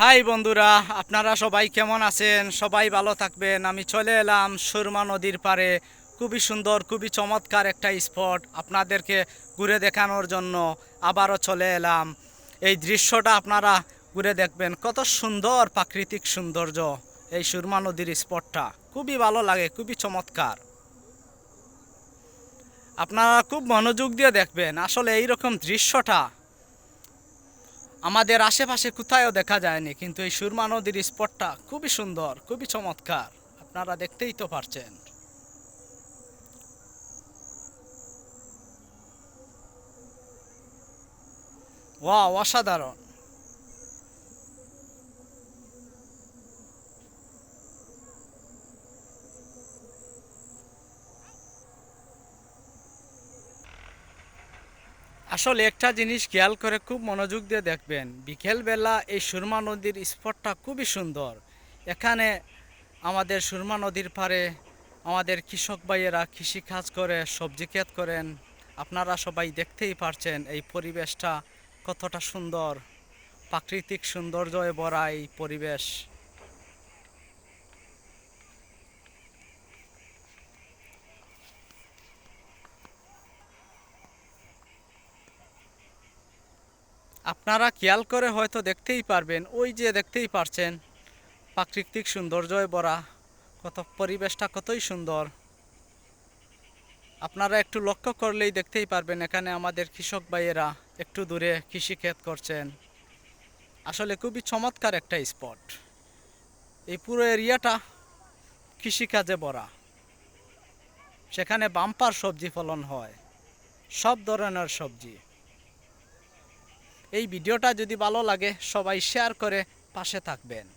High বন্ধুরা, আপনারা সবাই কেমন আছেন? সবাই ভালো থাকবেন। আমি চলে এলাম সুরমা নদীর পারে খুবই সুন্দর, খুবই চমৎকার একটা স্পট আপনাদেরকে ঘুরে দেখানোর জন্য আবারও চলে এলাম। এই দৃশ্যটা আপনারা ঘুরে দেখবেন, কত সুন্দর প্রাকৃতিক সৌন্দর্য এই সুরমা নদীর স্পটটা। খুবই ভালো লাগে, খুবই চমৎকার। আপনারা খুব মনোযোগ দিয়ে দেখবেন, আসলে এই রকম দৃশ্যটা আমাদের আশেপাশে কোথায়ও দেখা যায়নি, কিন্তু এই সুরমা নদীর স্পটটা খুবই সুন্দর, খুবই চমৎকার। আপনারা দেখতেই তো পারছেন। ওয়া অসাধারণ। আসলে একটা জিনিস খেয়াল করে খুব মনোযোগ দিয়ে দেখবেন, বিকেলবেলা এই সুরমা নদীর স্পটটা খুবই সুন্দর। এখানে আমাদের সুরমা নদীর পাড়ে আমাদের কৃষক ভাইয়েরা কৃষি কাজ করে, সবজি ক্ষেত করেন। আপনারা সবাই দেখতেই পারছেন এই পরিবেশটা কতটা সুন্দর, প্রাকৃতিক সৌন্দর্যে ভরা এই পরিবেশ। আপনারা খেয়াল করে হয়তো দেখতেই পারবেন, ওই যে দেখতেই পারছেন, প্রাকৃতিক সৌন্দর্যয় ভরা কত পরিবেশটা কতই সুন্দর। আপনারা একটু লক্ষ্য করলেই দেখতেই পারবেন এখানে আমাদের কৃষক ভাইয়েরা একটু দূরে কৃষিক্ষেত করছেন। আসলে খুবই চমৎকার একটা স্পট। এই পুরো এরিয়াটা কৃষিকাজে ভরা সেখানে বাম্পার সবজি ফলন হয়, সব ধরনের সবজি। এই ভিডিওটা যদি ভালো লাগে সবাই শেয়ার করে পাশে থাকবেন।